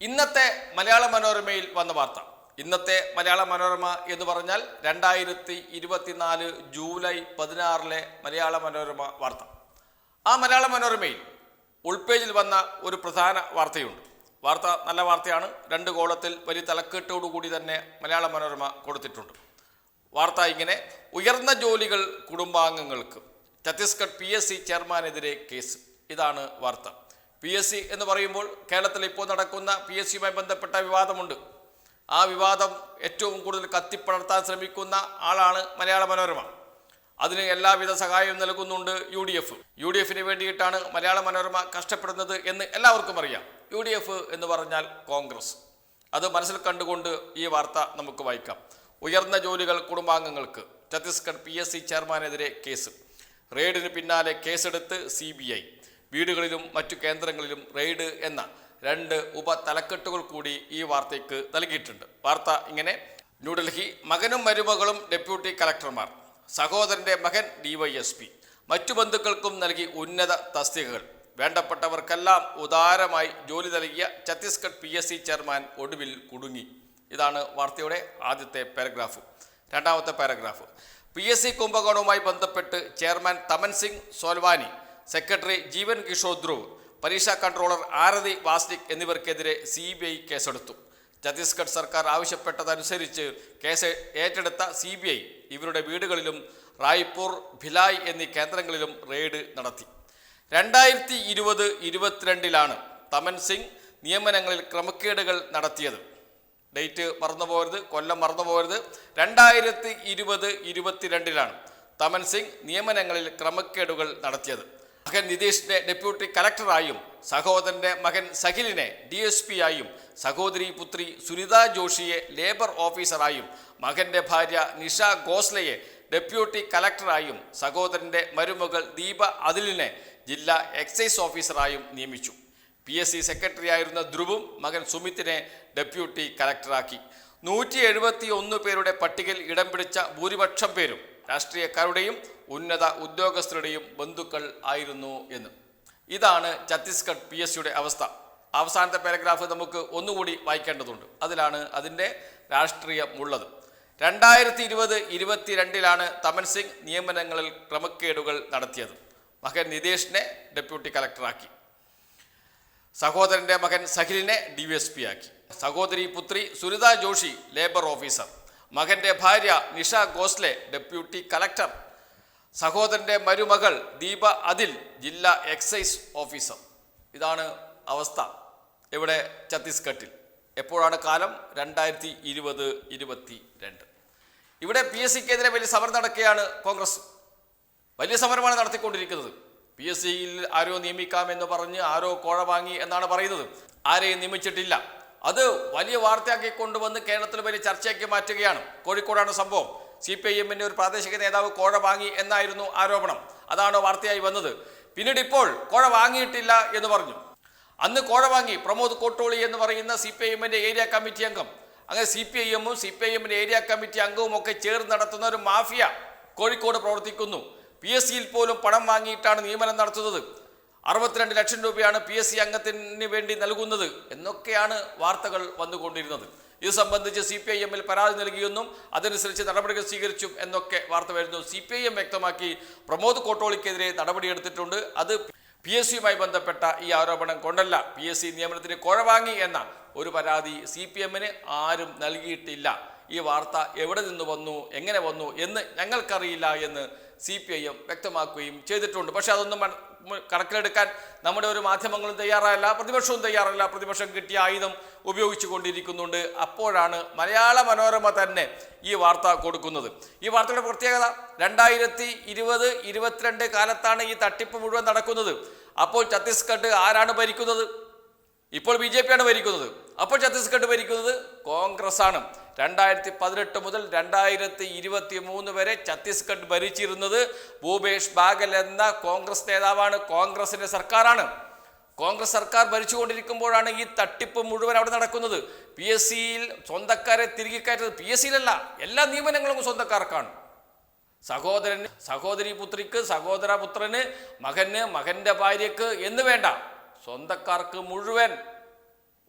ഇന്നത്തെ മലയാള മനോരമയിൽ വന്ന വാർത്ത. ഇന്നത്തെ മലയാള മനോരമ എന്ന് പറഞ്ഞാൽ രണ്ടായിരത്തി ഇരുപത്തിനാല് ജൂലൈ പതിനാറിലെ മലയാള മനോരമ വാർത്ത. ആ മലയാള മനോരമയിൽ ഉൾപേജിൽ വന്ന ഒരു പ്രധാന വാർത്തയുണ്ട്. വാർത്ത നല്ല വാർത്തയാണ്. രണ്ട് കോളത്തിൽ വലിയ തലക്കെട്ടോടുകൂടി തന്നെ മലയാള മനോരമ കൊടുത്തിട്ടുണ്ട്. വാർത്ത ഇങ്ങനെ ഉയർന്ന ജോലികൾ കുടുംബാംഗങ്ങൾക്ക്. ഛത്തീസ്ഗഡ് പി എസ് സി ചെയർമാനെതിരെ കേസ്. ഇതാണ് വാർത്ത. പി എസ് സി എന്ന് പറയുമ്പോൾ കേരളത്തിൽ ഇപ്പോൾ നടക്കുന്ന പി എസ് സിയുമായി ബന്ധപ്പെട്ട വിവാദമുണ്ട്. ആ വിവാദം ഏറ്റവും കൂടുതൽ കത്തിപ്പടർത്താൻ ശ്രമിക്കുന്ന ആളാണ് മലയാള മനോരമ. അതിന് എല്ലാവിധ സഹായവും നൽകുന്നുണ്ട് U D F. U D എഫിന് വേണ്ടിയിട്ടാണ് മലയാള മനോരമ കഷ്ടപ്പെടുന്നത് എന്ന് എല്ലാവർക്കും അറിയാം. യു ഡി എഫ് എന്ന് പറഞ്ഞാൽ കോൺഗ്രസ്. അത് മനസ്സിൽ കണ്ടുകൊണ്ട് ഈ വാർത്ത നമുക്ക് വായിക്കാം. ഉയർന്ന ജോലികൾ കുടുംബാംഗങ്ങൾക്ക്. ഛത്തീസ്ഗഡ് പി എസ് സി ചെയർമാനെതിരെ കേസ്. റെയ്ഡിന് പിന്നാലെ കേസെടുത്ത് സി ബി ഐ. വീടുകളിലും മറ്റു കേന്ദ്രങ്ങളിലും റെയ്ഡ് എന്ന രണ്ട് ഉപതലക്കെട്ടുകൾ കൂടി ഈ വാർത്തയ്ക്ക് നൽകിയിട്ടുണ്ട്. വാർത്ത ഇങ്ങനെ ന്യൂഡൽഹി മകനും മരുമകളും ഡെപ്യൂട്ടി കലക്ടർമാർ സഹോദരന്റെ മകൻ ഡിവൈഎസ്പി മറ്റു ബന്ധുക്കൾക്കും നൽകി ഉന്നത തസ്തികകൾ. വേണ്ടപ്പെട്ടവർക്കെല്ലാം ഉദാരമായി ജോലി നൽകിയ Chhattisgarh P S C chairman ഒടുവിൽ കുടുങ്ങി. ഇതാണ് വാർത്തയുടെ ആദ്യത്തെ പാരഗ്രാഫ്. രണ്ടാമത്തെ പാരഗ്രാഫ്. പി എസ് സി കുംഭകോണവുമായി ബന്ധപ്പെട്ട് ചെയർമാൻ തമൻ സിംഗ് സോൽവാനി സെക്രട്ടറി ജീവൻ കിഷോർ ധ്രുവ് പരീക്ഷാ കൺട്രോളർ ആരതി വാസ്നിക് എന്നിവർക്കെതിരെ സി ബി ഐ കേസെടുത്തു. ഛത്തീസ്ഗഡ് സർക്കാർ ആവശ്യപ്പെട്ടതനുസരിച്ച് കേസ് ഏറ്റെടുത്ത സി ബി ഐ ഇവരുടെ വീടുകളിലും റായ്പൂർ ഭിലായ് എന്നീ കേന്ദ്രങ്ങളിലും റെയ്ഡ് നടത്തി. രണ്ടായിരത്തി ഇരുപത് ഇരുപത്തിരണ്ടിലാണ് തമൻ സിംഗ് നിയമനങ്ങളിൽ ക്രമക്കേടുകൾ നടത്തിയത്. ഡേറ്റ് മറന്നുപോകരുത് കൊല്ലം മറന്നുപോകരുത്. രണ്ടായിരത്തി ഇരുപത് ഇരുപത്തിരണ്ടിലാണ് തമൻ സിംഗ് നിയമനങ്ങളിൽ ക്രമക്കേടുകൾ നടത്തിയത്. മകൻ നിതീഷിനെ ഡെപ്യൂട്ടി കലക്ടറായും സഹോദരന്റെ മകൻ സഹിലിനെ ഡി എസ് പി ആയും സഹോദരി പുത്രി സുനിത ജോഷിയെ ലേബർ ഓഫീസറായും മകന്റെ ഭാര്യ നിഷ ഗോസ്ലയെ ഡെപ്യൂട്ടി കലക്ടറായും സഹോദരന്റെ മരുമകൾ ദീപ അതിലിനെ ജില്ലാ എക്സൈസ് ഓഫീസറായും നിയമിച്ചു. പി എസ് സി സെക്രട്ടറിയായിരുന്ന ധ്രുവും മകൻ സുമിത്തിനെ ഡെപ്യൂട്ടി കലക്ടറാക്കി. നൂറ്റി എഴുപത്തി ഒന്ന് പേരുടെ പട്ടികയിൽ ഇടം പിടിച്ച ഭൂരിപക്ഷം പേരും രാഷ്ട്രീയക്കാരുടെയും ഉന്നത ഉദ്യോഗസ്ഥരുടെയും ബന്ധുക്കൾ ആയിരുന്നു എന്ന്. ഇതാണ് ഛത്തീസ്ഗഡ് പി എസ് സിയുടെ അവസ്ഥ. അവസാനത്തെ പാരഗ്രാഫ് നമുക്ക് ഒന്നുകൂടി വായിക്കേണ്ടതുണ്ട്. അതിലാണ് അതിന്റെ രാഷ്ട്രീയമുള്ളത്. രണ്ടായിരത്തി ഇരുപത് ഇരുപത്തിരണ്ടിലാണ് തമൻ സിംഗ് നിയമനങ്ങളിൽ ക്രമക്കേടുകൾ നടത്തിയത്. മകൻ നിതേഷിനെ ഡെപ്യൂട്ടി കലക്ടറാക്കി. സഹോദരന്റെ മകൻ സഹിലിനെ ഡി എസ് പി ആക്കി. സഹോദരി പുത്രി സുനിത ജോഷി ലേബർ ഓഫീസർ. മകന്റെ ഭാര്യ നിഷ ഗോസ്ലെ ഡെപ്യൂട്ടി കലക്ടർ. സഹോദരന്റെ മരുമകൾ ദീപ അതിൽ ജില്ലാ എക്സൈസ് ഓഫീസർ. ഇതാണ് അവസ്ഥ ഇവിടെ ഛത്തീസ്ഗഡിൽ. എപ്പോഴാണ് കാലം? രണ്ടായിരത്തി ഇരുപത് ഇരുപത്തി രണ്ട് ഇവിടെ പി എസ് സിക്കെതിരെ വലിയ സമരം നടക്കുകയാണ് കോൺഗ്രസ്. വലിയ സമരമാണ് നടത്തിക്കൊണ്ടിരിക്കുന്നത്. പി എസ് സിയിൽ ആരോ നിയമിക്കാമെന്ന് പറഞ്ഞ് ആരോ കോഴ വാങ്ങി എന്നാണ് പറയുന്നത്. ആരെയും നിയമിച്ചിട്ടില്ല. അത് വലിയ വാർത്തയാക്കി കൊണ്ടുവന്ന് കേരളത്തിൽ വലിയ ചർച്ചയാക്കി മാറ്റുകയാണ്. കോഴിക്കോടാണ് സംഭവം. സി പി ഐ എമ്മിന്റെ ഒരു പ്രാദേശിക നേതാവ് കോഴ വാങ്ങി എന്നായിരുന്നു ആരോപണം. അതാണ് വാർത്തയായി വന്നത്. പിന്നീട് ഇപ്പോൾ കോഴ വാങ്ങിയിട്ടില്ല എന്ന് പറഞ്ഞു. അന്ന് കോഴ വാങ്ങി പ്രമോദ് കോട്ടോളി എന്ന് പറയുന്ന സി പി ഐ എമ്മിന്റെ ഏരിയ കമ്മിറ്റി അംഗം. അങ്ങനെ സി പി ഐ എമ്മും സി പി ഐ എമ്മിന്റെ ഏരിയ കമ്മിറ്റി അംഗവും ഒക്കെ ചേർന്ന് നടത്തുന്ന ഒരു മാഫിയ കോഴിക്കോട് പ്രവർത്തിക്കുന്നു. പി എസ് സിയിൽ പോലും പണം വാങ്ങിയിട്ടാണ് നിയമനം നടത്തുന്നത്. അറുപത്തിരണ്ട് ലക്ഷം രൂപയാണ് പി എസ് സി അംഗത്തിന് വേണ്ടി നൽകുന്നത് എന്നൊക്കെയാണ് വാർത്തകൾ വന്നുകൊണ്ടിരുന്നത്. ഇത് സംബന്ധിച്ച് സി പി ഐ എമ്മിൽ പരാതി നൽകിയെന്നും അതനുസരിച്ച് നടപടികൾ സ്വീകരിച്ചു എന്നൊക്കെ വാർത്ത വരുന്നു. സി പി ഐ എം വ്യക്തമാക്കി പ്രമോദ് കോട്ടോളിക്കെതിരെ നടപടിയെടുത്തിട്ടുണ്ട് അത് പി എസ് സിയുമായി ബന്ധപ്പെട്ട ഈ ആരോപണം കൊണ്ടല്ല. പി എസ് സി നിയമനത്തിന് കുഴ വാങ്ങി എന്ന ഒരു പരാതി സി പി എമ്മിന് ആരും നൽകിയിട്ടില്ല. ഈ വാർത്ത എവിടെ നിന്ന് വന്നു എങ്ങനെ വന്നു എന്ന് ഞങ്ങൾക്കറിയില്ല എന്ന് സി പി ഐ എം വ്യക്തമാക്കുകയും ചെയ്തിട്ടുണ്ട്. പക്ഷെ അതൊന്നും കണക്കിലെടുക്കാൻ നമ്മുടെ ഒരു മാധ്യമങ്ങളും തയ്യാറല്ല പ്രതിപക്ഷവും തയ്യാറല്ല. പ്രതിപക്ഷം കിട്ടിയ ആയുധം ഉപയോഗിച്ചു കൊണ്ടിരിക്കുന്നുണ്ട്. അപ്പോഴാണ് മലയാള മനോരമ തന്നെ ഈ വാർത്ത കൊടുക്കുന്നത്. ഈ വാർത്തയുടെ പ്രത്യേകത രണ്ടായിരത്തി ഇരുപത് ഇരുപത്തിരണ്ട് കാലത്താണ് ഈ തട്ടിപ്പ് മുഴുവൻ നടക്കുന്നത്. അപ്പോൾ ഛത്തീസ്ഗഡ് ആരാണ് ഭരിക്കുന്നത്? ഇപ്പോൾ ബി ജെ പിയാണ് ഭരിക്കുന്നത്. അപ്പോൾ ഛത്തീസ്ഗഡ് ഭരിക്കുന്നത് കോൺഗ്രസ് ആണ് രണ്ടായിരത്തി പതിനെട്ട് മുതൽ രണ്ടായിരത്തി ഇരുപത്തി മൂന്ന് വരെ ഛത്തീസ്ഗഡ് ഭരിച്ചിരുന്നത് ഭൂപേഷ് ബാഗൽ എന്ന കോൺഗ്രസ് നേതാവാണ്. കോൺഗ്രസിന്റെ സർക്കാരാണ്. കോൺഗ്രസ് സർക്കാർ ഭരിച്ചുകൊണ്ടിരിക്കുമ്പോഴാണ് ഈ തട്ടിപ്പ് മുഴുവൻ അവിടെ നടക്കുന്നത്. പി എസ് സിയിൽ സ്വന്തക്കാരെ തിരികെ കയറ്റുന്നത് പി എസ് സിയിലല്ല എല്ലാ നിയമനങ്ങളും സ്വന്തക്കാർക്കാണ്. സഹോദരൻ സഹോദരി പുത്രിക്ക് സഹോദര പുത്രന് മകന് മകന്റെ ഭാര്യക്ക് എന്ന് വേണ്ട. സ്വന്തക്കാർക്ക് മുഴുവൻ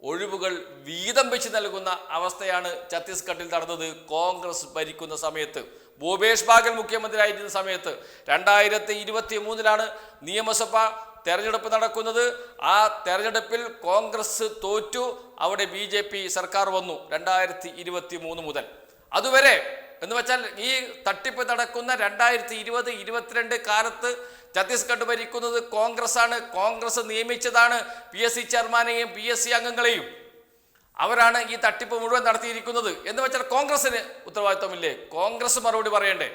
ഒഴിവുകൾ വീതം വെച്ച് നൽകുന്ന അവസ്ഥയാണ് ഛത്തീസ്ഗഡിൽ നടന്നത്. കോൺഗ്രസ് ഭരിക്കുന്ന സമയത്ത് ഭൂപേഷ് ബാഗൽ മുഖ്യമന്ത്രിയായിരുന്ന സമയത്ത് രണ്ടായിരത്തി ഇരുപത്തി മൂന്നിലാണ് നിയമസഭ തെരഞ്ഞെടുപ്പ് നടക്കുന്നത്. ആ തെരഞ്ഞെടുപ്പിൽ കോൺഗ്രസ് തോറ്റു അവിടെ ബി ജെ പി സർക്കാർ വന്നു രണ്ടായിരത്തി ഇരുപത്തി മൂന്ന് മുതൽ. അതുവരെ എന്ന് വെച്ചാൽ ഈ തട്ടിപ്പ് നടക്കുന്ന രണ്ടായിരത്തി ഇരുപത് ഇരുപത്തിരണ്ട് കാലത്ത് ഛത്തീസ്ഗഡ് ഭരിക്കുന്നത് കോൺഗ്രസ് ആണ് കോൺഗ്രസ് നിയമിച്ചതാണ് പി എസ് സി ചെയർമാനെയും പി എസ് സി അംഗങ്ങളെയും. അവരാണ് ഈ തട്ടിപ്പ് മുഴുവൻ നടത്തിയിരിക്കുന്നത്. എന്ന് വെച്ചാൽ കോൺഗ്രസിന് ഉത്തരവാദിത്വമില്ലേ? കോൺഗ്രസ് മറുപടി പറയണ്ടേ?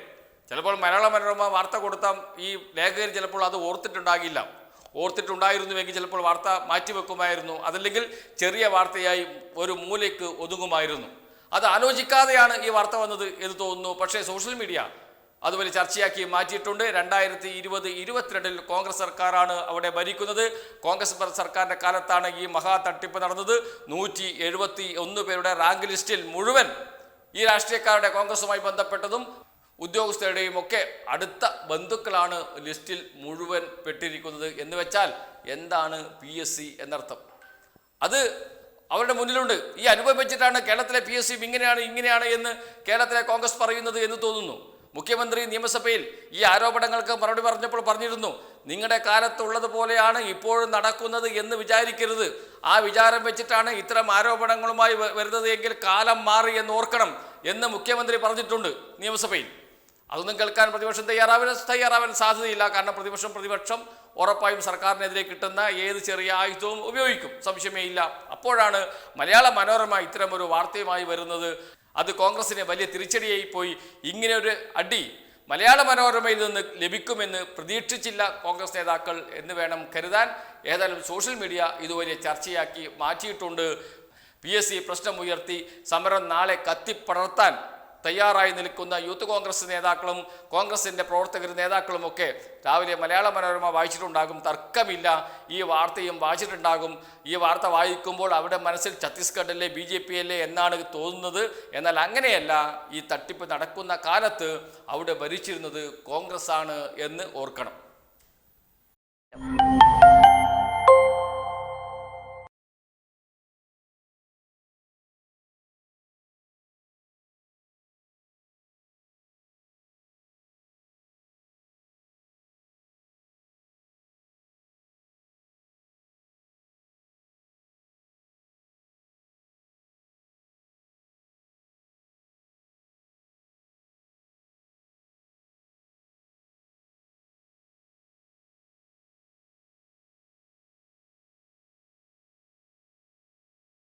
ചിലപ്പോൾ മലയാള മനോരമ വാർത്ത കൊടുത്താൽ ഈ ലേഖകർ ചിലപ്പോൾ അത് ഓർത്തിട്ടുണ്ടാകില്ല. ഓർത്തിട്ടുണ്ടായിരുന്നുവെങ്കിൽ ചിലപ്പോൾ വാർത്ത മാറ്റിവെക്കുമായിരുന്നു. അതല്ലെങ്കിൽ ചെറിയ വാർത്തയായി ഒരു മൂലയ്ക്ക് ഒതുങ്ങുമായിരുന്നു. അത് ആലോചിക്കാതെയാണ് ഈ വാർത്ത വന്നത് എന്ന് തോന്നുന്നു. പക്ഷേ സോഷ്യൽ മീഡിയ അതുപോലെ ചർച്ചയാക്കി മാറ്റിയിട്ടുണ്ട്. രണ്ടായിരത്തി ഇരുപത് ഇരുപത്തിരണ്ടിൽ കോൺഗ്രസ് സർക്കാരാണ് അവിടെ ഭരിക്കുന്നത്. കോൺഗ്രസ് സർക്കാരിന്റെ കാലത്താണ് ഈ മഹാ തട്ടിപ്പ് നടന്നത്. നൂറ്റി എഴുപത്തി ഒന്ന് പേരുടെ റാങ്ക് ലിസ്റ്റിൽ മുഴുവൻ ഈ രാഷ്ട്രീയക്കാരുടെ കോൺഗ്രസുമായി ബന്ധപ്പെട്ടതും ഉദ്യോഗസ്ഥരുടെയും ഒക്കെ അടുത്ത ബന്ധുക്കളാണ് ലിസ്റ്റിൽ മുഴുവൻ പെട്ടിരിക്കുന്നത്. എന്ന് വെച്ചാൽ എന്താണ് പി എസ് സി എന്നർത്ഥം? അത് അവരുടെ മുന്നിലുണ്ട്. ഈ അനുഭവം വെച്ചിട്ടാണ് കേരളത്തിലെ പി എസ് സി ഇങ്ങനെയാണ് ഇങ്ങനെയാണ് എന്ന് കേരളത്തിലെ കോൺഗ്രസ് പറയുന്നത് എന്ന് തോന്നുന്നു. മുഖ്യമന്ത്രി നിയമസഭയിൽ ഈ ആരോപണങ്ങൾക്ക് മറുപടി പറഞ്ഞപ്പോൾ പറഞ്ഞിരുന്നു നിങ്ങളുടെ കാലത്തുള്ളതുപോലെയാണ് ഇപ്പോഴും നടക്കുന്നത് എന്ന് വിചാരിക്കരുത്. ആ വിചാരം വെച്ചിട്ടാണ് ഇത്തരം ആരോപണങ്ങളുമായി വരുന്നത് എങ്കിൽ കാലം മാറി എന്ന് ഓർക്കണം എന്ന് മുഖ്യമന്ത്രി പറഞ്ഞിട്ടുണ്ട് നിയമസഭയിൽ. അതൊന്നും കേൾക്കാൻ പ്രതിപക്ഷം തയ്യാറാവാൻ തയ്യാറാവാൻ സാധ്യതയില്ല. കാരണം പ്രതിപക്ഷം പ്രതിപക്ഷം ഉറപ്പായും സർക്കാരിനെതിരെ കിട്ടുന്ന ഏത് ചെറിയ ആയുധവും ഉപയോഗിക്കും. സംശയമേ ഇല്ല. അപ്പോഴാണ് മലയാള മനോരമ ഇത്തരം ഒരു വാർത്തയുമായി വരുന്നത്. അത് കോൺഗ്രസിന് വലിയ തിരിച്ചടിയായി പോയി. ഇങ്ങനെ ഒരു അടി മലയാള മനോരമയിൽ നിന്ന് ലഭിക്കുമെന്ന് പ്രതീക്ഷിച്ചില്ല കോൺഗ്രസ് നേതാക്കൾ എന്ന് വേണം കരുതാൻ. ഏതായാലും സോഷ്യൽ മീഡിയ ഇത് വലിയ ചർച്ചയാക്കി മാറ്റിയിട്ടുണ്ട്. പി എസ് സി പ്രശ്നമുയർത്തി സമരം നാളെ കത്തിപ്പടർത്താൻ തയ്യാറായി നിൽക്കുന്ന യൂത്ത് കോൺഗ്രസ് നേതാക്കളും കോൺഗ്രസിന്റെ പ്രവർത്തകർ നേതാക്കളും ഒക്കെ രാവിലെ മലയാള മനോരമ വായിച്ചിട്ടുണ്ടാകും. തർക്കമില്ല. ഈ വാർത്തയും വായിച്ചിട്ടുണ്ടാകും. ഈ വാർത്ത വായിക്കുമ്പോൾ അവിടെ മനസ്സിൽ ഛത്തീസ്ഗഡിലെ ബി ജെ പി അല്ലേ എന്നാണ് തോന്നുന്നത്. എന്നാൽ അങ്ങനെയല്ല ഈ തട്ടിപ്പ് നടക്കുന്ന കാലത്ത് അവിടെ ഭരിച്ചിരുന്നത് കോൺഗ്രസ് ആണ് എന്ന് ഓർക്കണം.